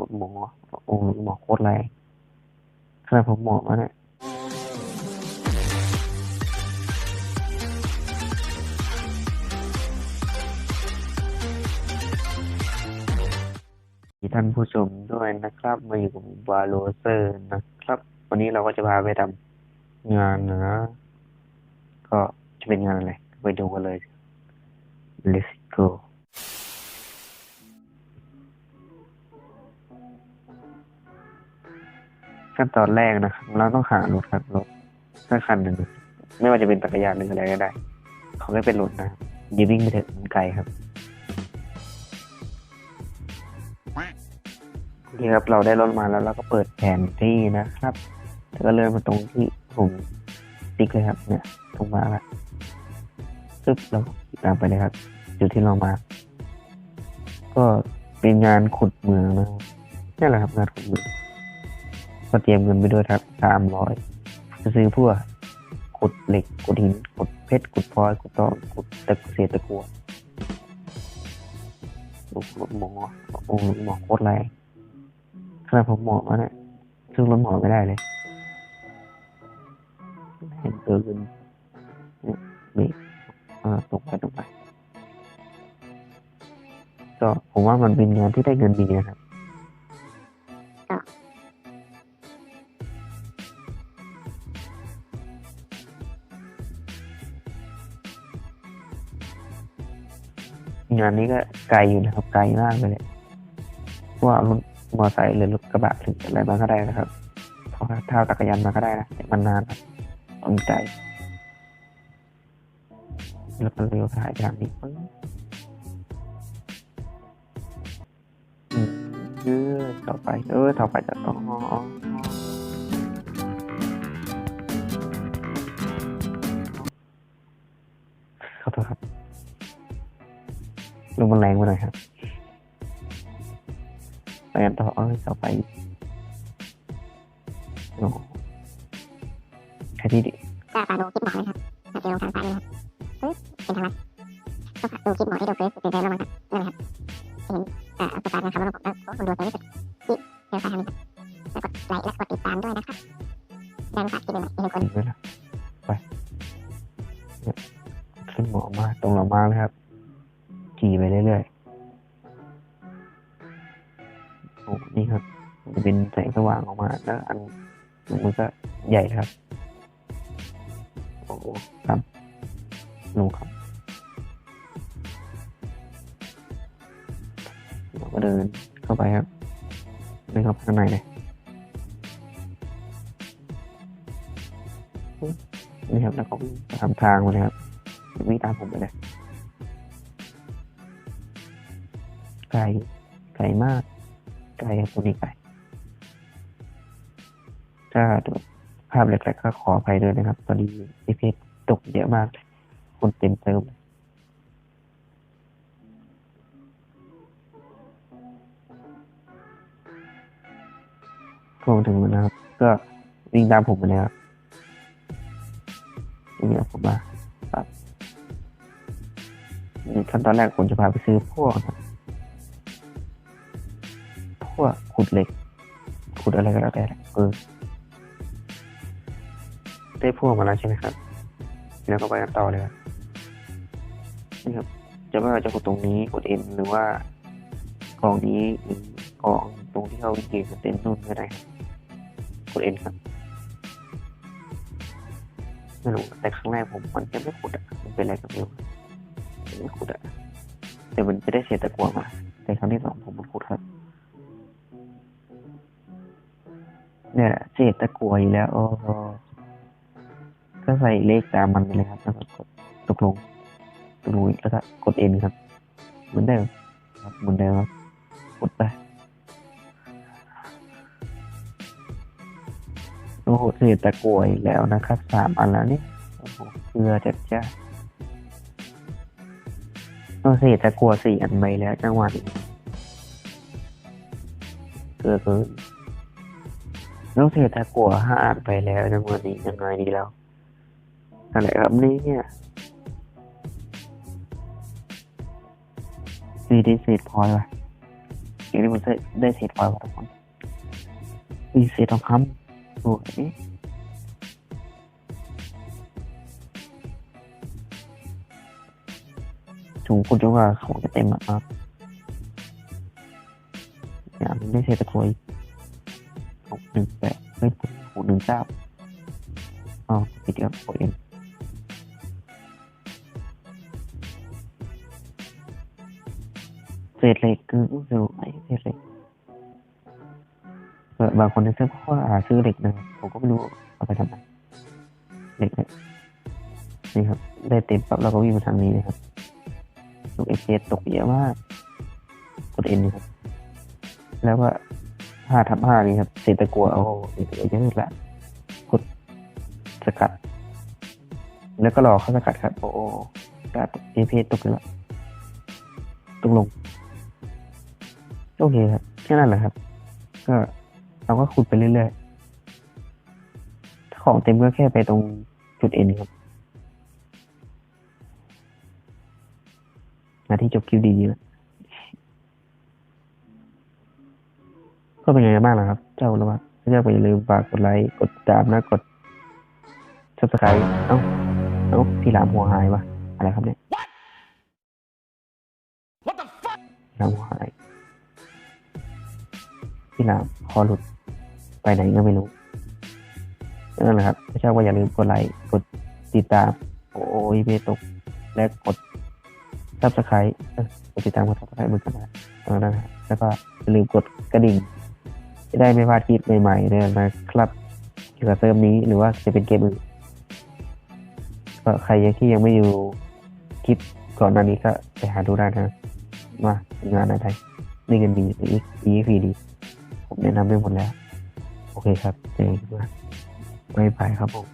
รถหมอโอ้รถหมอโคตรแรงขนาดผมหมอมาเนี่ยท่านผู้ชมด้วยนะครับมาอยู่กับบาโลเซอร์นะครับ วันนี้เราก็จะพาไปทำงานนะก็จะเป็นงานอะไรไปดูกันเลย let's go ขั้นตอนแรกนะครับเราต้องหารถครับรถสักคันหนึ่งไม่ว่าจะเป็นจักรยานหรืออะไรก็ได้ ขอให้เป็นรถนะย่าวิ่งไปเถึงไกลครับนี่ครับเราได้รถมาแล้วเราก็เปิดแผนที่นะครับแล้วก็เริ่มมาตรงที่ผมติ๊กเลยครับ เนี่ย ตรงมาละซึบเราตามไปเลยครับ จุดที่เรามา ก็เป็นงานขุดเมืองนะนี่แหละครับงานขุดเมือง ก็เตรียมเงินไปด้วยครับสามร้อยจะซื้อพวกขุดเหล็กขุดหินขุดเพชรขุดพลอยขุดทองขุดตะเสียตะกัวโอ้รถหมอโอ้รถหมอโคตรแรงขนาดผมหมอมาเนี่ยซึ่งรถหมอไม่ได้เลย เห็นเกินเนี่ยนี่อ่าตรงไปตรงไปก็ผมว่ามันเป็นงานที่ได้เงินดีนะครับ งานนี้ก็ไกลอยู่นะครับ ไกลมากเลยเพราะว่ารถมอเตอร์ไซค์หรือรถกระบะหรืออะไรมาก็ได้นะครับเพราะว่าถ้าเอาจักรยานมาก็ได้นะแต่มันนานครับต้องใจแล้วก็เลี้ยวถ่ายอย่างนี้ปึ้งอืมเออต่อไป เออ ต่อไปจะต้อง มมันแรงไปหน่อยครับไปกันต่อเอ้ยต่อไปโอ้แค่ที่ดิก็ฝากดูคลิปหมอเลยครับถ้าเจอทางซ้ายเลยครับปึ๊บเป็นทางลัดก็ฝากดูคลิปหมอที่ดูเฟซบุ๊กเดินๆระวังครับนั่นแหละครับเห็นเอ่อสตาร์ทนะครับแล้วผมแล้วโอ้คุณดูเฟซบุ๊กที่เจอซ้ายทางนี้ครับแล้วกดไลค์และกดติดตามด้วยนะครับได้ไม่พลาดคลิปใหม่ๆอีกหนึ่งคนถึงแล้วนะไปเนี่ยขึ้นหมอมาตรงเรามากเลยครับ ขี่ไปเรื่อยๆโอ้นี่ครับ จะเป็นแสงสว่างออกมา แล้วอันมันก็ใหญ่ครับ โอ้โหครับลงครับเราก็เดินเข้าไปครับเดินเข้าไปข้างในเลยนี่ครับแล้วก็วิ่งตามทางมาเลยครับวิ่งตามผมไปเลย ไกลไกลมาก ไกลครับตัวนี้ไกลถ้าดูภาพเล็กๆก็ขออภัยด้วยนะครับตอนนี้เอฟเฟตกเยอะมากคนเต็มเติมเลยก็มถึงแล้วนะครับ ก็วิ่งตามผมมาเลยครับนี่ครับผมมาครับขั้นตอนแรกผมจะพาไปซื้อพวกครับพ วกขุดเหล็ก ขุดอะไรก็แล้วแต่เออได้พวกมาแล้วใช่ไหมครับ แล้วก็ไปกันต่อเลยครับนี่ครับ จะไม่ว่าจะขุดตรงนี้ขุดเอ็นหรือว่ากองนี้หรือกองตรงที่เขาเกมเต็นนู่นก็ได้ครับขุดเอ็นครับไม่รู้แต่ครั้งแรกผมมันจะไม่ขุดอะมันเป็นอะไรกับเอวมันไม่ขุดอะแต่มันจะได้เศษตะกัวมาแต่ครั้งที่สองผมมันขุดครับ เนี่ยเศษตะกัวอีกแล้วโอ้ก็ใส่เลขตามมันไปเลยครับแล้วก็กดตกลงตกลงแล้วก็กดเอ็นครับ เหมือนเดิมครับเหมือนเดิมครับกดไปโอ้โหเศษตะกัวอีกแล้วนะครับสามอันแล้วนี่โอ้โหเกลือจัดจ้าโอ้เศษตะกัวสี่อันไปแล้วจังหวะนี้เกลือเกิน แล้วเศษตะกัวห้าอันไปแล้วจังหวะนี้ยังไงดีแล้วอะไรครับนี่เนี่ยมีด้เศษพลอยว่ะเกมนี้ผมได้เศษฟอยล์มาทุกคนมีเศษทองคำสวยถุงคุณจะว่าของจะเต็มอะครับอย่างนี้ได้เศษตะกรวย หนึ่งแปดเฮ้ยหกหนึ่งเก้าอ๋อผิดครับโอเอ็นเศษเหล็กคือรู้สึกไอ้เศษเหล็กเออบางคนในเซิร์ฟเขาหาซื้อเหล็กนะผมก็ไม่รู้เอาไปทำไมเหล็กเนี่ยนี่ครับ ได้เต็มปั๊บเราก็วิ่งมาทางนี้นะครับลูกเอเตกเยอะมากกดเอ็นนี่ครับ แล้วก็ ห้าทับห้านี่ครับเศษตะกัวเอาเศษตะกัวเยอะละกดสกัด แล้วก็รอเข้าสกัดครับ โอ้โหสกัดเอเพตกแล้วตกลงโอเคครับแค่นั้นแหละครับ ก็เราก็ขุดไปเรื่อยๆถ้าของเต็มก็แค่ไปตรงจุดเอ็นครับมาที่จบคิวดีๆนะ ก็เป็นไงกันบ้างล่ะครับ เจ้าละว่าถ้าเจ้าก็อย่าลืมฝากกดไลค์ กดติดตามนะกด subscribe เอ้า เอ้าพี่หลามหัวหายวะอะไรครับเนี่ย What the fuck? พี่หลามหัวหายพี่หลามคอหลุดไปไหนก็ไม่รู้นั่นแหละครับถ้าชอบก็อย่าลืมกดไลค์ กดติดตาม โอ้ยเบตก และกดซับสไครต์กดติดตามกดซับสไครต์เหมือนกันนะตอนนั้นนะครับแล้วก็อย่าลืมกดกระดิ่ง จะได้ไม่พลาดคลิปใหม่ๆเลยนะครับเกี่ยวกับเซิร์ฟนี้หรือว่าจะเป็นเกมอื่นก็ใครที่ยังไม่ดูคลิปก่อนหน้านี้ก็ไปหาดูได้นะว่างานอะไรนี่เงินดีอีกอีกดีผมแนะนำไปหมดแล้ว โอเคครับเจ๋งมากไม่ไปครับผม